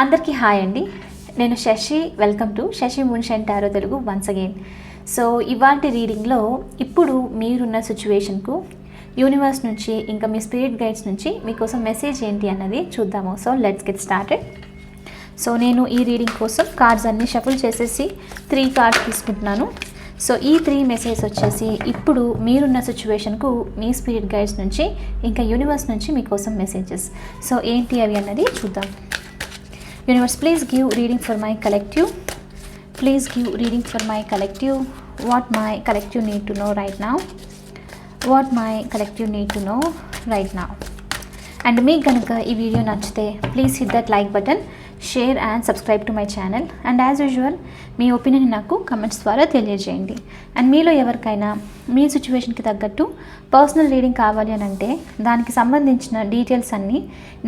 అందరికీ హాయ్ అండి. నేను Shashi welcome to Shashi మున్షన్ tarot Telugu once again so ఇవాంటి రీడింగ్లో ఇప్పుడు మీరున్న సిచ్యువేషన్కు యూనివర్స్ నుంచి ఇంకా మీ స్పిరిట్ గైడ్స్ నుంచి మీకోసం మెసేజ్ ఏంటి అన్నది చూద్దాము. So let's get started. So నేను ఈ రీడింగ్ కోసం కార్డ్స్ అన్ని షఫుల్ చేసేసి త్రీ కార్డ్స్ తీసుకుంటున్నాను. సో ఈ త్రీ మెసేజ్ వచ్చేసి ఇప్పుడు మీరున్న సిచ్యువేషన్కు మీ స్పిరిట్ గైడ్స్ నుంచి ఇంకా యూనివర్స్ నుంచి మీకోసం మెసేజెస్. సో ఏంటి అవి అన్నది చూద్దాం. universe please give reading for my collective please give reading for my collective what my collective need to know right నా what my collective need to know right నా అండ్ మీకు కనుక ఈ వీడియో నచ్చితే please hit that like button Share and subscribe to my channel and as usual me opinion నాకు comments ద్వారా తెలియజేయండి. And మీలో ఎవరికైనా మీ సిచ్యువేషన్కి తగ్గట్టు పర్సనల్ రీడింగ్ కావాలి అని అంటే దానికి సంబంధించిన డీటెయిల్స్ అన్నీ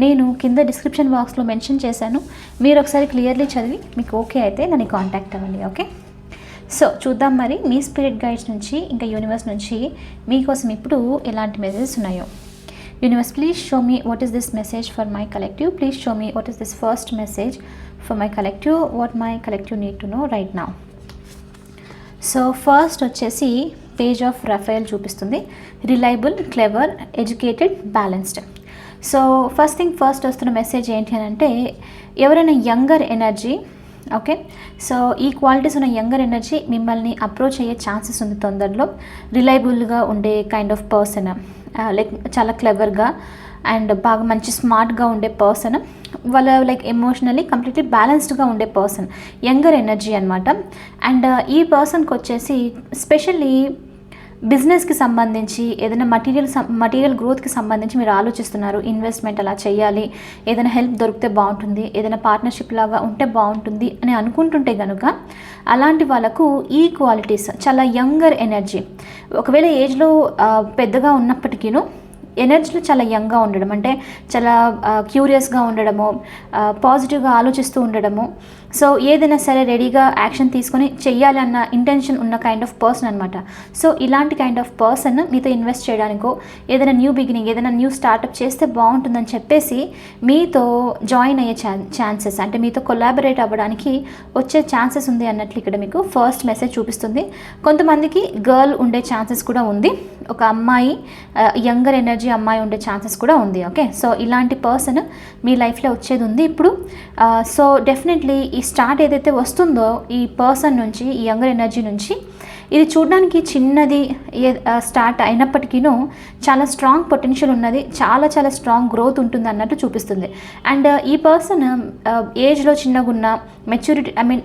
నేను కింద డిస్క్రిప్షన్ బాక్స్లో మెన్షన్ చేశాను. మీరు ఒకసారి క్లియర్లీ చదివి మీకు ఓకే అయితే నన్ను కాంటాక్ట్ అవ్వండి ఓకే సో చూద్దాం మరి మీ స్పిరిట్ గైడ్స్ నుంచి ఇంకా యూనివర్స్ నుంచి మీకోసం ఇప్పుడు ఎలాంటి మెసేజెస్ ఉన్నాయో. Universe please show me what is this message for my collective please show me what is this first message for my collective what my collective need to know right now so first వచ్చేసి page of రఫైల్ చూపిస్తుంది. Reliable clever educated balanced so first thing first వస్తున్న message ఏంటి అని అంటే ఎవరైనా younger energy okay so ఈ qualities ఉన్న younger energy మిమ్మల్ని అప్రోచ్ అయ్యే ఛాన్సెస్ ఉంది తొందరలో. రిలయబుల్గా ఉండే కైండ్ ఆఫ్ పర్సన్ లైక్ చాలా క్లెవర్గా అండ్ బాగా మంచి స్మార్ట్గా ఉండే పర్సన్ వాళ్ళ లైక్ ఎమోషనలీ కంప్లీట్లీ బ్యాలెన్స్డ్గా ఉండే పర్సన్ యంగర్ ఎనర్జీ అనమాట అండ్ ఈ పర్సన్కి వచ్చేసి స్పెషల్లీ బిజినెస్కి సంబంధించి ఏదైనా మటీరియల్ మటీరియల్ గ్రోత్కి సంబంధించి మీరు ఆలోచిస్తున్నారు ఇన్వెస్ట్మెంట్ అలా చేయాలి ఏదైనా హెల్ప్ దొరికితే బాగుంటుంది ఏదైనా పార్ట్నర్షిప్ లాగా ఉంటే బాగుంటుంది అని అనుకుంటుంటే కనుక అలాంటి వాళ్ళకు ఈ క్వాలిటీస్ చాలా యంగర్ ఎనర్జీ ఒకవేళ ఏజ్లో పెద్దగా ఉన్నప్పటికీను ఎనర్జీలో చాలా యంగ్గా ఉండడం అంటే చాలా క్యూరియస్గా ఉండడము పాజిటివ్గా ఆలోచిస్తూ ఉండడము సో ఏదైనా సరే రెడీగా యాక్షన్ తీసుకొని చెయ్యాలన్న ఇంటెన్షన్ ఉన్న కైండ్ ఆఫ్ పర్సన్ అనమాట సో ఇలాంటి కైండ్ ఆఫ్ పర్సన్ మీతో ఇన్వెస్ట్ చేయడానికో ఏదైనా న్యూ బిగినింగ్ ఏదైనా న్యూ స్టార్టప్ చేస్తే బాగుంటుందని చెప్పేసి మీతో జాయిన్ అయ్యే ఛాన్సెస్ అంటే మీతో కొలాబరేట్ అవ్వడానికి వచ్చే ఛాన్సెస్ ఉంది అన్నట్లు ఇక్కడ మీకు ఫస్ట్ మెసేజ్ చూపిస్తుంది. కొంతమందికి గర్ల్ ఉండే ఛాన్సెస్ కూడా ఉంది. ఒక అమ్మాయి యంగర్ ఎనర్జీ అమ్మాయి ఉండే ఛాన్సెస్ కూడా ఉంది. ఓకే సో ఇలాంటి పర్సన్ మీ లైఫ్లో వచ్చేది ఉంది ఇప్పుడు. సో డెఫినెట్లీ ఈ స్టార్ట్ ఏదైతే వస్తుందో ఈ పర్సన్ నుంచి ఈ యంగర్ ఎనర్జీ నుంచి ఇది చూడడానికి చిన్నది స్టార్ట్ అయినప్పటికీను చాలా స్ట్రాంగ్ పొటెన్షియల్ ఉన్నది చాలా చాలా స్ట్రాంగ్ గ్రోత్ ఉంటుంది అన్నట్టు చూపిస్తుంది. అండ్ ఈ పర్సన్ ఏజ్లో చిన్నగా ఉన్న maturity I mean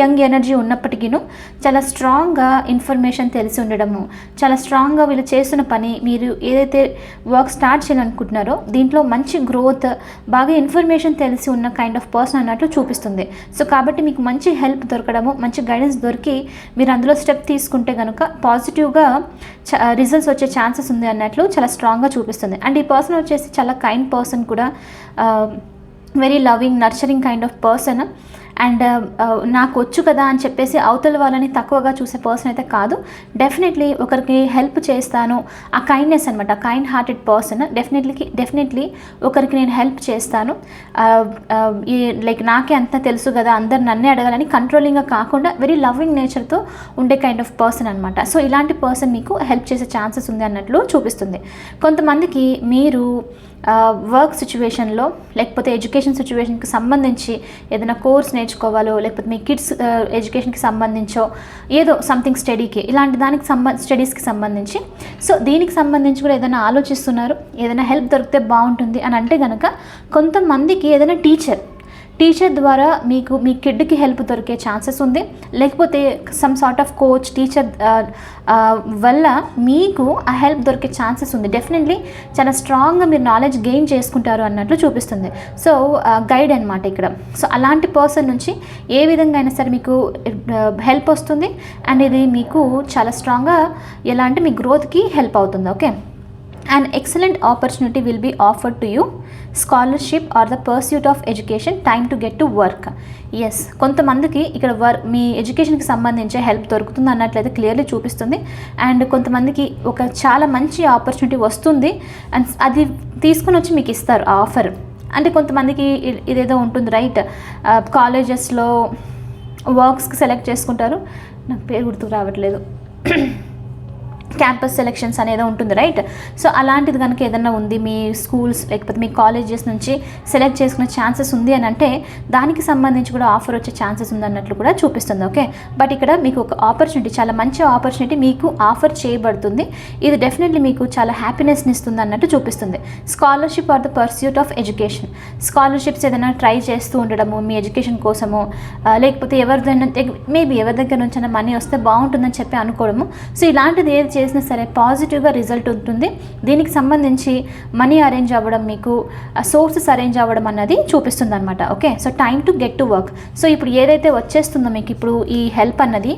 young energy ఉన్నప్పటికీను చాలా స్ట్రాంగ్గా ఇన్ఫర్మేషన్ తెలిసి ఉండడము చాలా స్ట్రాంగ్గా వీళ్ళు చేస్తున్న పని మీరు ఏదైతే వర్క్ స్టార్ట్ చేయాలనుకుంటున్నారో దీంట్లో మంచి గ్రోత్ బాగా ఇన్ఫర్మేషన్ తెలిసి ఉన్న కైండ్ ఆఫ్ పర్సన్ అన్నట్లు చూపిస్తుంది. సో కాబట్టి మీకు మంచి హెల్ప్ దొరకడము మంచి గైడెన్స్ దొరికి మీరు అందులో స్టెప్ తీసుకుంటే కనుక పాజిటివ్గా రిజల్ట్స్ వచ్చే ఛాన్సెస్ ఉంది అన్నట్లు చాలా స్ట్రాంగ్గా చూపిస్తుంది. అండ్ ఈ పర్సన్ వచ్చేసి చాలా కైండ్ పర్సన్ కూడా very loving nurturing kind of person. And uh, uh, నాకు వచ్చు కదా అని చెప్పేసి అవతల వాళ్ళని తక్కువగా చూసే పర్సన్ అయితే కాదు. డెఫినెట్లీ ఒకరికి హెల్ప్ చేస్తాను. ఆ కైండ్నెస్ అనమాట kind hearted person definitely definitely ఒకరికి నేను హెల్ప్ చేస్తాను. Uh, ఈ లైక్ నాకే అంత తెలుసు కదా అందరు నన్నే అడగాలని కంట్రోలింగ్గా కాకుండా వెరీ లవింగ్ నేచర్తో ఉండే కైండ్ ఆఫ్ పర్సన్ అనమాట సో ఇలాంటి పర్సన్ మీకు హెల్ప్ చేసే ఛాన్సెస్ ఉంది అన్నట్లు చూపిస్తుంది. కొంతమందికి మీరు వర్క్ సిచ్యువేషన్లో లేకపోతే ఎడ్యుకేషన్ సిచ్యువేషన్కి సంబంధించి ఏదైనా కోర్స్ నేర్చుకోవాలో లేకపోతే మీ కిడ్స్ ఎడ్యుకేషన్కి సంబంధించో ఏదో సంథింగ్ స్టడీకి ఇలాంటి దానికి సంబంధ స్టడీస్కి సంబంధించి. సో దీనికి సంబంధించి కూడా ఏదైనా ఆలోచిస్తున్నారు ఏదైనా హెల్ప్ దొరికితే బాగుంటుంది అని అంటే కనుక కొంతమందికి ఏదైనా టీచర్ టీచర్ ద్వారా మీకు మీ కిడ్కి హెల్ప్ దొరికే ఛాన్సెస్ ఉంది. లేకపోతే some sort of coach teacher వల్ల మీకు ఆ హెల్ప్ దొరికే ఛాన్సెస్ ఉంది. డెఫినెట్లీ చాలా స్ట్రాంగ్గా మీరు నాలెడ్జ్ గెయిన్ చేసుకుంటారు అన్నట్లు చూపిస్తుంది. సో గైడ్ అనమాట ఇక్కడ. సో అలాంటి పర్సన్ నుంచి ఏ విధంగా అయినా సరే మీకు uh, హెల్ప్ వస్తుంది. అండ్ ఇది మీకు చాలా స్ట్రాంగ్గా ఎలా అంటే మీ గ్రోత్కి హెల్ప్ అవుతుంది. Okay an excellent opportunity will be offered to you. Scholarship or the pursuit of education time to get to work yes కొంతమందికి ఇక్కడ వర్క్ మీ ఎడ్యుకేషన్కి సంబంధించే హెల్ప్ దొరుకుతుంది అన్నట్లయితే క్లియర్లీ చూపిస్తుంది. అండ్ కొంతమందికి ఒక చాలా మంచి ఆపర్చునిటీ వస్తుంది. అండ్ అది తీసుకుని వచ్చి మీకు ఇస్తారు ఆ ఆఫర్ అంటే కొంతమందికి ఇ- ఇదేదో ఉంటుంది రైట్ కాలేజెస్లో వర్క్స్కి సెలెక్ట్ చేసుకుంటారు. నాకు పేరు గుర్తుకు రావట్లేదు. క్యాంపస్ సెలెక్షన్స్ అనేది ఉంటుంది రైట్ సో అలాంటిది కనుక ఏదన్నా ఉంది మీ స్కూల్స్ లేకపోతే మీ కాలేజెస్ నుంచి సెలెక్ట్ చేసుకునే ఛాన్సెస్ ఉంది అని అంటే దానికి సంబంధించి కూడా ఆఫర్ వచ్చే ఛాన్సెస్ ఉందన్నట్లు కూడా చూపిస్తుంది ఓకే బట్ ఇక్కడ మీకు ఒక ఆపర్చునిటీ చాలా మంచి ఆపర్చునిటీ మీకు ఆఫర్ చేయబడుతుంది. ఇది డెఫినెట్లీ మీకు చాలా హ్యాపీనెస్ని ఇస్తుంది అన్నట్టు చూపిస్తుంది. Scholarship or the pursuit of education scholarships ఏదైనా ట్రై చేస్తూ ఉండడము మీ ఎడ్యుకేషన్ కోసము లేకపోతే ఎవరిదైనా మేబీ ఎవరి దగ్గర నుంచి మనీ వస్తే బాగుంటుందని చెప్పి అనుకోవడము. సో ఇలాంటిది ఏది చేసినా సరే పాజిటివ్గా రిజల్ట్ ఉంటుంది. దీనికి సంబంధించి మనీ అరేంజ్ అవ్వడం మీకు సోర్సెస్ అరేంజ్ అవ్వడం అన్నది చూపిస్తుంది అనమాట okay? So time to get to work. So ఇప్పుడు ఏదైతే వచ్చేస్తుందో మీకు ఇప్పుడు ఈ హెల్ప్ అన్నది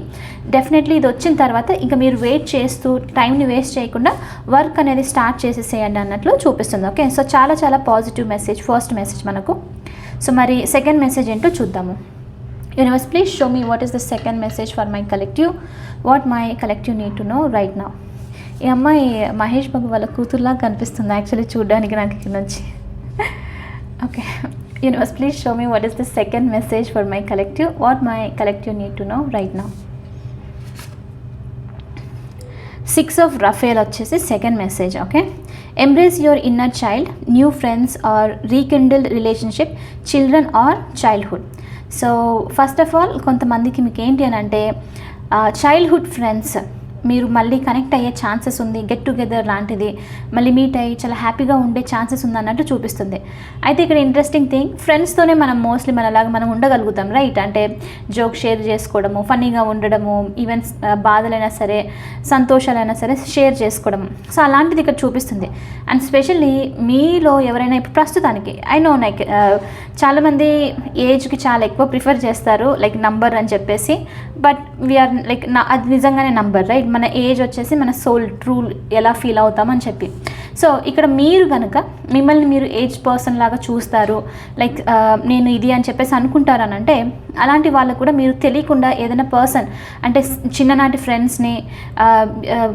డెఫినెట్లీ ఇది వచ్చిన తర్వాత ఇంకా మీరు వెయిట్ చేస్తూ టైంని వేస్ట్ చేయకుండా వర్క్ అనేది స్టార్ట్ చేసేసేయండి అన్నట్లు చూపిస్తుంది. ఓకే? సో చాలా చాలా పాజిటివ్ మెసేజ్ ఫస్ట్ మెసేజ్ మనకు. సో మరి సెకండ్ మెసేజ్ ఏంటో చూద్దాము. Universe please show me what is the second message for my collective what my collective need to know right now ఈ అమ్మాయి మహేష్ బాబు వాళ్ళ కూతురులా కనిపిస్తుంది యాక్చువల్లీ చూడడానికి నాకు ఇక్కడ నుంచి. Okay universe please show me what is the second message for my collective what my collective need to know right now six of Rafale వచ్చేసి second message okay embrace your inner child new friends or rekindled relationship children or childhood so first of all కొంతమందికి మీకు ఏంటి అని అంటే uh, childhood friends మీరు మళ్ళీ connect అయ్యే chances ఉంది గెట్ టుగెదర్ లాంటిది. మళ్ళీ మీట్ అయ్యి చాలా హ్యాపీగా ఉండే ఛాన్సెస్ ఉంది అన్నట్టు చూపిస్తుంది. అయితే ఇక్కడ ఇంట్రెస్టింగ్ థింగ్ ఫ్రెండ్స్తోనే మనం మోస్ట్లీ మనలాగా మనం ఉండగలుగుతాం రైట్ అంటే జోక్ షేర్ చేసుకోవడము ఫన్నీగా ఉండడము ఈవెన్ బాధలైనా సరే సంతోషాలైనా సరే షేర్ చేసుకోవడం. సో అలాంటిది ఇక్కడ చూపిస్తుంది. అండ్ స్పెషల్లీ మీలో ఎవరైనా ఇప్పుడు ప్రస్తుతానికి ఐ నో లైక్ చాలామంది ఏజ్కి చాలా ఎక్కువ ప్రిఫర్ చేస్తారు లైక్ నంబర్ అని చెప్పేసి. బట్ వీఆర్ లైక్ నా అది నిజంగానే నంబర్ రైట్ మన ఏజ్ వచ్చేసి మన సోల్ ట్రూ ఎలా ఫీల్ అవుతామని చెప్పి. సో ఇక్కడ మీరు కనుక మిమ్మల్ని మీరు ఏజ్ పర్సన్ లాగా చూస్తారు లైక్ నేను ఇది అని చెప్పేసి అనుకుంటారనంటే అలాంటి వాళ్ళకు కూడా మీరు తెలియకుండా ఏదైనా పర్సన్ అంటే చిన్ననాటి ఫ్రెండ్స్ని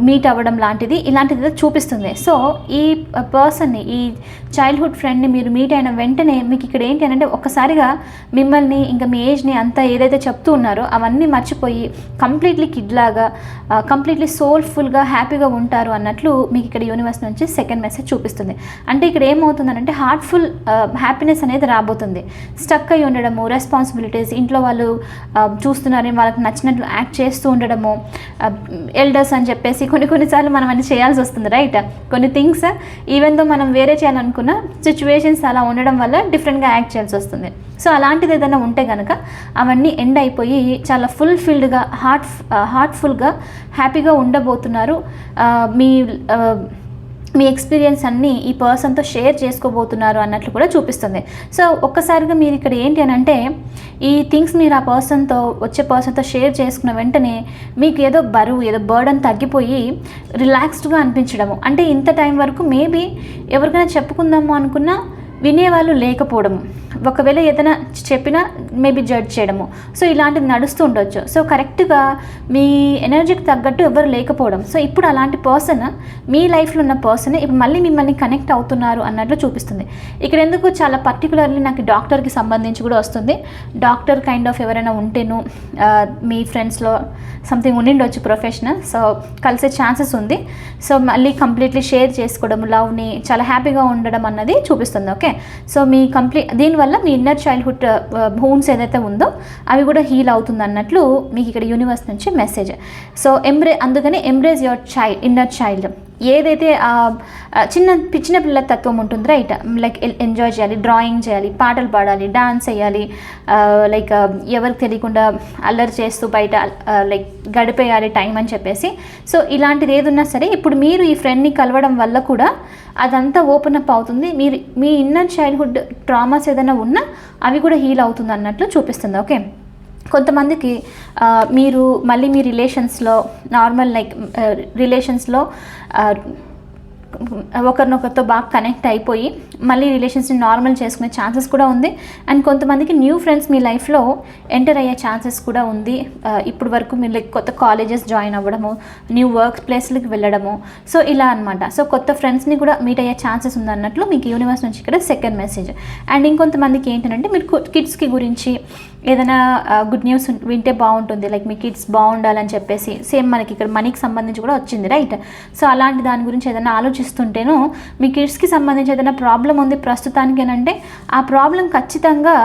మీట్ అవ్వడం లాంటిది ఇలాంటిది చూపిస్తుంది. సో ఈ పర్సన్ని ఈ చైల్డ్హుడ్ ఫ్రెండ్ని మీరు మీట్ అయిన వెంటనే మీకు ఇక్కడ ఏంటి అని అంటే ఒక్కసారిగా మిమ్మల్ని ఇంకా మీ ఏజ్ని అంతా ఏదైతే చెప్తూ ఉన్నారో అవన్నీ మర్చిపోయి కంప్లీట్లీ కిడ్ లాగా కంప్లీట్లీ సోల్ఫుల్గా హ్యాపీగా ఉంటారు అన్నట్లు మీకు ఇక్కడ యూనివర్స్ నుంచి సెకండ్ మెసేజ్ చూపిస్తుంది. అంటే ఇక్కడ ఏమవుతుందంటే హార్ట్ఫుల్ హ్యాపీనెస్ uh, అనేది రాబోతుంది. స్టక్ అయి ఉండడము రెస్పాన్సిబిలిటీస్ ఇంట్లో వాళ్ళు uh, చూస్తున్నారని వాళ్ళకి నచ్చినట్లు యాక్ట్ చేస్తూ ఉండడము uh, ఎల్డర్స్ అని చెప్పేసి కొన్ని కొన్నిసార్లు మనం అన్ని చేయాల్సి వస్తుంది రైట్ కొన్ని థింగ్స్ ఈవెన్ దో మనం వేరే చేయాలనుకున్న సిచ్యువేషన్స్ అలా ఉండడం వల్ల డిఫరెంట్గా యాక్ట్ చేయాల్సి వస్తుంది. సో అలాంటిది ఏదైనా ఉంటే కనుక అవన్నీ ఎండ్ అయిపోయి చాలా ఫుల్ఫిల్డ్గా హార్ట్ హార్ట్ఫుల్గా హ్యాపీగా ఉండబోతున్నారు. మీ మీ ఎక్స్పీరియన్స్ అన్నీ ఈ పర్సన్తో షేర్ చేసుకోబోతున్నారు అన్నట్లు కూడా చూపిస్తుంది. సో ఒక్కసారిగా మీరు ఇక్కడ ఏంటి అని అంటే ఈ థింగ్స్ మీరు ఆ పర్సన్తో వచ్చే పర్సన్తో షేర్ చేసుకున్న వెంటనే మీకు ఏదో బరువు ఏదో బర్డన్ తగ్గిపోయి రిలాక్స్డ్గా అనిపించడము. అంటే ఇంత టైం వరకు మేబీ ఎవరికైనా చెప్పుకుందాము అనుకున్నా వినేవాళ్ళు లేకపోవడము. ఒకవేళ ఏదైనా చెప్పినా మేబీ జడ్జ్ చేయడము. సో ఇలాంటిది నడుస్తూ ఉండొచ్చు. సో కరెక్ట్గా మీ ఎనర్జీకి తగ్గట్టు ఎవరు లేకపోవడం. సో ఇప్పుడు అలాంటి పర్సన్ మీ లైఫ్లో ఉన్న పర్సన్ ఇప్పుడు మళ్ళీ మిమ్మల్ని కనెక్ట్ అవుతున్నారు అన్నట్లు చూపిస్తుంది. ఇక్కడ ఎందుకు చాలా పర్టికులర్లీ నాకు డాక్టర్కి సంబంధించి కూడా వస్తుంది. డాక్టర్ కైండ్ ఆఫ్ ఎవరైనా ఉంటేను మీ ఫ్రెండ్స్లో సంథింగ్ ఉండిండొచ్చు ప్రొఫెషనల్ సో కలిసే ఛాన్సెస్ ఉంది. సో మళ్ళీ కంప్లీట్లీ షేర్ చేసుకోవడం లవ్ని చాలా హ్యాపీగా ఉండడం అన్నది చూపిస్తుంది. ఓకే సో మీ కంప్లీట్ దీనివల్ల మీ ఇన్నర్ చైల్డ్హుడ్ హోన్స్ ఏదైతే ఉందో అవి కూడా హీల్ అవుతుంది అన్నట్లు మీకు ఇక్కడ యూనివర్స్ నుంచి మెసేజ్ సో ఎంబ్రే అందుకని embrace your child inner child ఏదైతే చిన్న చిన్న పిల్లల తత్వం ఉంటుంది రైట్ లైక్ ఎంజాయ్ చేయాలి డ్రాయింగ్ చేయాలి పాటలు పాడాలి డాన్స్ చేయాలి లైక్ ఎవరికి తెలియకుండా అల్లరి చేస్తూ బయట లైక్ గడిపేయాలి టైం అని చెప్పేసి. సో ఇలాంటిది ఏదున్నా సరే ఇప్పుడు మీరు ఈ ఫ్రెండ్ని కలవడం వల్ల కూడా అదంతా ఓపెన్ అప్ అవుతుంది. మీరు మీ ఇన్నర్ చైల్డ్హుడ్ ట్రామాస్ ఏదైనా ఉన్నా అవి కూడా హీల్ అవుతుంది అన్నట్లు చూపిస్తుంది ఓకే? కొంతమందికి మీరు మళ్ళీ మీ రిలేషన్స్లో నార్మల్ లైక్ రిలేషన్స్లో ఒకరినొకరితో బాగా కనెక్ట్ అయిపోయి మళ్ళీ రిలేషన్స్ని నార్మల్ చేసుకునే ఛాన్సెస్ కూడా ఉంది. అండ్ కొంతమందికి న్యూ ఫ్రెండ్స్ మీ లైఫ్లో ఎంటర్ అయ్యే ఛాన్సెస్ కూడా ఉంది. ఇప్పుడు వరకు మీరు లైక్ కొత్త కాలేజెస్ జాయిన్ అవ్వడము న్యూ వర్క్ ప్లేస్లకి వెళ్ళడము. సో ఇలా అనమాట సో కొత్త ఫ్రెండ్స్ని కూడా మీట్ అయ్యే ఛాన్సెస్ ఉంది అన్నట్లు మీకు యూనివర్స్ నుంచి ఇక్కడ సెకండ్ మెసేజ్. అండ్ ఇంకొంతమందికి ఏంటంటే మీరు కిడ్స్కి గురించి ఏదైనా గుడ్ న్యూస్ వింటే బాగుంటుంది. లైక్ మీ కిడ్స్ బాగుండాలని చెప్పేసి సేమ్ మనకి ఇక్కడ మనీకి సంబంధించి కూడా వచ్చింది రైట్ సో అలాంటి దాని గురించి ఏదైనా ఆలోచిస్తుంటేను మీ కిడ్స్కి సంబంధించి ఏదైనా ప్రాబ్లం ఉంది ప్రస్తుతానికి అంటే ఆ ప్రాబ్లం ఖచ్చితంగా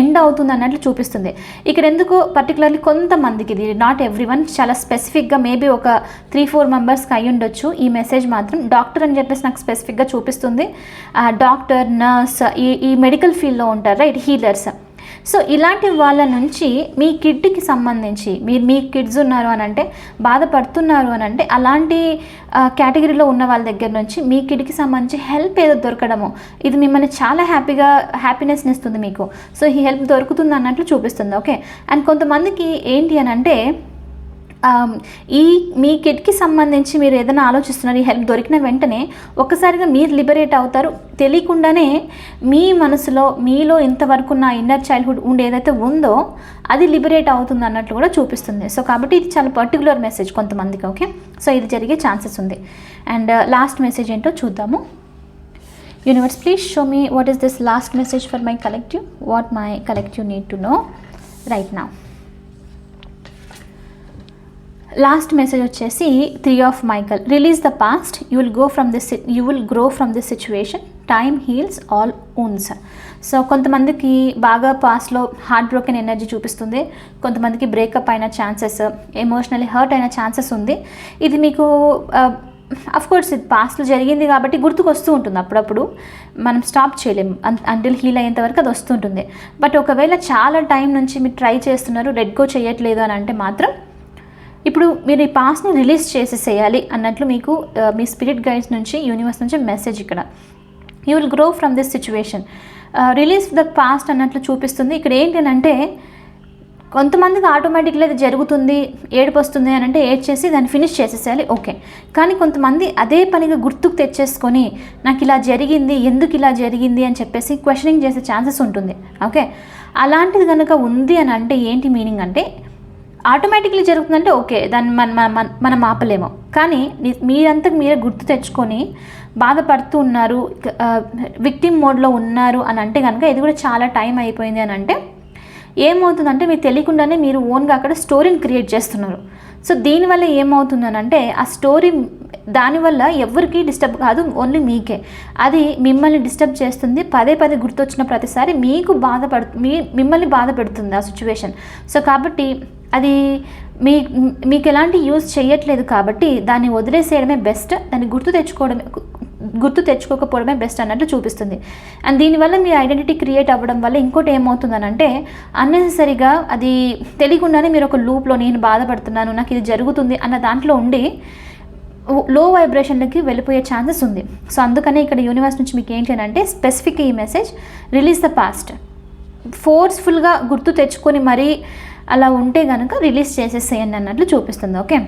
ఎండ్ అవుతుంది అన్నట్లు చూపిస్తుంది. ఇక్కడ ఎందుకు పర్టికులర్లీ కొంతమందికి ఇది నాట్ ఎవ్రీ వన్ చాలా స్పెసిఫిక్గా మేబీ ఒక త్రీ ఫోర్ మెంబర్స్కి అయి ఉండొచ్చు. ఈ మెసేజ్ మాత్రం డాక్టర్ అని చెప్పేసి నాకు స్పెసిఫిక్గా చూపిస్తుంది. డాక్టర్ నర్స్ ఈ ఈ మెడికల్ ఫీల్డ్లో ఉంటారు రైట్ హీలర్స్ సో ఇలాంటి వాళ్ళ నుంచి మీ కిడ్కి సంబంధించి మీరు మీ కిడ్స్ ఉన్నారు అని అంటే బాధపడుతున్నారు అని అంటే అలాంటి కేటగిరీలో ఉన్న వాళ్ళ దగ్గర నుంచి మీ కిడ్కి సంబంధించి హెల్ప్ ఏదో దొరకడము ఇది మిమ్మల్ని చాలా హ్యాపీగా హ్యాపీనెస్ని ఇస్తుంది మీకు. సో ఈ హెల్ప్ దొరుకుతుంది అన్నట్లు చూపిస్తుంది ఓకే? అండ్ కొంతమందికి ఏంటి అని అంటే ఈ మీ కిట్కి సంబంధించి మీరు ఏదైనా ఆలోచిస్తున్నారు ఈ హెల్ప్ దొరికిన వెంటనే ఒక్కసారిగా మీరు లిబరేట్ అవుతారు. తెలియకుండానే మీ మనసులో మీలో ఇంతవరకు నా ఇన్నర్ చైల్డ్హుడ్ ఉండి ఏదైతే ఉందో అది లిబరేట్ అవుతుంది అన్నట్లు కూడా చూపిస్తుంది. సో కాబట్టి ఇది చాలా పర్టికులర్ మెసేజ్ కొంతమందికి ఓకే? సో ఇది జరిగే ఛాన్సెస్ ఉంది. అండ్ లాస్ట్ మెసేజ్ ఏంటో చూద్దాము. Universe please show me what is this last message for my collective what my collective need to know right now last message వచ్చేసి three of Michael. Release the past you will go from this you will grow from this situation. Time heals all wounds so కొంతమందికి బాగా పాస్ట్లో heart broken energy చూపిస్తుంది. కొంతమందికి breakup అయిన chances emotionally hurt అయిన chances ఉంది. ఇది మీకు అఫ్ కోర్స్ ఇది పాస్ట్లో జరిగింది కాబట్టి గుర్తుకు వస్తూ ఉంటుంది అప్పుడప్పుడు. మనం స్టాప్ చేయలేము అంటిల్ హీల్ అయ్యేంత వరకు అది వస్తుంటుంది బట్ ఒకవేళ చాలా టైం నుంచి మీరు ట్రై చేస్తున్నారు రెడ్ గో చేయట్లేదు అని అంటే మాత్రం ఇప్పుడు మీరు ఈ పాస్ని రిలీజ్ చేసేసేయాలి అన్నట్లు మీకు మీ స్పిరిట్ గైడ్స్ నుంచి యూనివర్స్ నుంచి మెసేజ్ ఇక్కడ. You will grow from this situation release the past అన్నట్లు చూపిస్తుంది. ఇక్కడ ఏంటి అని అంటే కొంతమందికి ఆటోమేటిక్గా ఇది జరుగుతుంది ఏడుపు వస్తుంది అని అంటే ఏడ్ చేసి దాన్ని ఫినిష్ చేసేసేయాలి. ఓకే కానీ కొంతమంది అదే పనిగా గుర్తుకు తెచ్చేసుకొని నాకు ఇలా జరిగింది ఎందుకు ఇలా జరిగింది అని చెప్పేసి క్వశ్చనింగ్ చేసే ఛాన్సెస్ ఉంటుంది. ఓకే అలాంటిది కనుక ఉంది అని అంటే ఏంటి మీనింగ్ అంటే ఆటోమేటిక్లీ జరుగుతుందంటే ఓకే దాన్ని మన మన- మన- మనం ఆపలేము. కానీ మీరంతకు మీరే గుర్తు తెచ్చుకొని బాధపడుతూ ఉన్నారు విక్టిమ్ మోడ్లో ఉన్నారు అని అంటే కనుక ఇది కూడా చాలా టైం అయిపోయింది అని అంటే ఏమవుతుందంటే మీకు తెలియకుండానే మీరు ఓన్గా అక్కడ స్టోరీని క్రియేట్ చేస్తున్నారు. సో దీనివల్ల ఏమవుతుందనంటే ఆ స్టోరీ దానివల్ల ఎవరికి డిస్టర్బ్ కాదు ఓన్లీ మీకే. అది మిమ్మల్ని డిస్టర్బ్ చేస్తుంది పదే పదే గుర్తొచ్చిన ప్రతిసారి మీకు బాధపడు మీ మిమ్మల్ని బాధ పెడుతుంది ఆ సిచ్యువేషన్. సో కాబట్టి అది మీ మీకు ఎలాంటి యూజ్ చేయట్లేదు కాబట్టి దాన్ని వదిలేసేయడమే బెస్ట్ దాన్ని గుర్తు తెచ్చుకోవడమే గుర్తు తెచ్చుకోకపోవడమే బెస్ట్ అన్నట్టు చూపిస్తుంది. అండ్ దీనివల్ల మీ ఐడెంటిటీ క్రియేట్ అవ్వడం వల్ల ఇంకోటి ఏమవుతుందనంటే అన్నెసరిగా అది తెలియకుండానే మీరు ఒక లూప్లో నేను బాధపడుతున్నాను నాకు ఇది జరుగుతుంది అన్న దాంట్లో ఉండి లో వైబ్రేషన్లకి వెళ్ళిపోయే ఛాన్సెస్ ఉంది. సో అందుకనే ఇక్కడ యూనివర్స్ నుంచి మీకు ఏంటి అని అంటే స్పెసిఫిక్ ఈ మెసేజ్ రిలీజ్ ద పాస్ట్ ఫోర్స్ఫుల్గా గుర్తు తెచ్చుకొని మరీ అలా ఉంటే కనుక రిలీజ్ చేసేసేయండి అన్నట్లు చూపిస్తుంది ఓకే?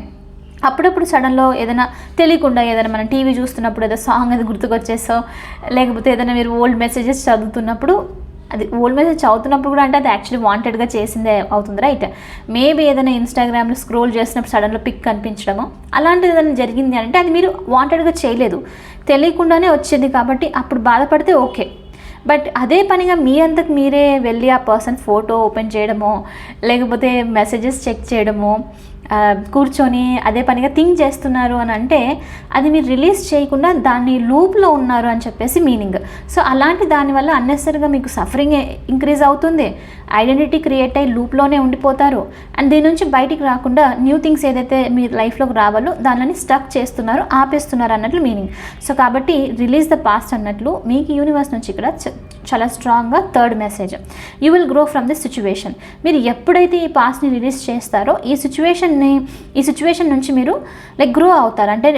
అప్పుడప్పుడు సడన్లో ఏదైనా తెలియకుండా ఏదైనా మనం టీవీ చూస్తున్నప్పుడు ఏదో సాంగ్ అది గుర్తుకొచ్చేసో లేకపోతే ఏదైనా మీరు ఓల్డ్ మెసేజెస్ చదువుతున్నప్పుడు అది ఓల్డ్ మెసేజ్ చదువుతున్నప్పుడు కూడా అంటే అది యాక్చువల్లీ వాంటెడ్గా చేసిందే అవుతుంది రైట్? మేబీ ఏదైనా ఇన్స్టాగ్రామ్లో స్క్రోల్ చేసినప్పుడు సడన్లో పిక్ కనిపించడము అలాంటిది ఏదైనా జరిగింది అంటే అది మీరు వాంటెడ్గా చేయలేదు. తెలియకుండానే వచ్చింది కాబట్టి అప్పుడు బాధపడితే ఓకే. బట్ అదే పనిగా మీ అంతకు మీరే వెళ్ళి ఆ పర్సన్ ఫోటో ఓపెన్ చేయడమో లేకపోతే మెసేజెస్ చెక్ చేయడమో కూర్చొని అదే పనిగా థింక్ చేస్తున్నారు అని అంటే అది మీరు రిలీజ్ చేయకుండా దాన్ని లూప్లో ఉన్నారు అని చెప్పేసి మీనింగ్. సో అలాంటి దానివల్ల అన్నెసరిగా మీకు సఫరింగ్ ఇంక్రీజ్ అవుతుంది. ఐడెంటిటీ క్రియేట్ అయ్యి లూప్లోనే ఉండిపోతారు. అండ్ దీని నుంచి బయటికి రాకుండా న్యూ థింగ్స్ ఏదైతే మీ లైఫ్లోకి రావాలో దానిని స్టక్ చేస్తున్నారు ఆపేస్తున్నారు అన్నట్లు మీనింగ్ సో కాబట్టి రిలీజ్ ద పాస్ట్ అన్నట్లు మీకు యూనివర్స్ నుంచి ఇక్కడ చ- చాలా స్ట్రాంగ్గా third message you will grow from this situation మీరు ఎప్పుడైతే ఈ పాస్ట్ని రిలీజ్ చేస్తారో ఈ సిచ్యువేషన్ని ఈ సిచ్యువేషన్ నుంచి మీరు లైక్ గ్రో అవుతారు. అంటే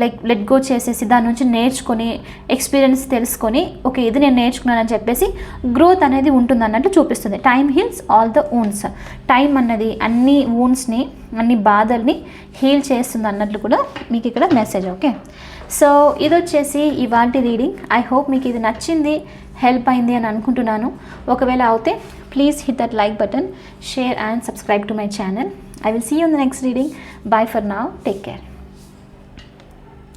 లైక్ లెట్ గో చేసేసి దాని నుంచి నేర్చుకొని ఎక్స్పీరియన్స్ తెలుసుకొని ఓకే ఇది నేను నేర్చుకున్నానని చెప్పేసి గ్రోత్ అనేది ఉంటుంది అన్నట్టు చూపిస్తుంది. Time heals all the wounds time అన్నది అన్ని ఊన్స్ని అన్ని బాధల్ని హీల్ చేస్తుంది అన్నట్లు కూడా మీకు ఇక్కడ మెసేజ్ ఓకే సో ఇది వచ్చేసి ఇవాంటి రీడింగ్ ఐ హోప్ మీకు ఇది నచ్చింది హెల్ప్ అయింది అని అనుకుంటున్నాను. ఒకవేళ అవుతే please hit that like button share and subscribe to my channel I will see you in the next reading. Bye for now. Take care.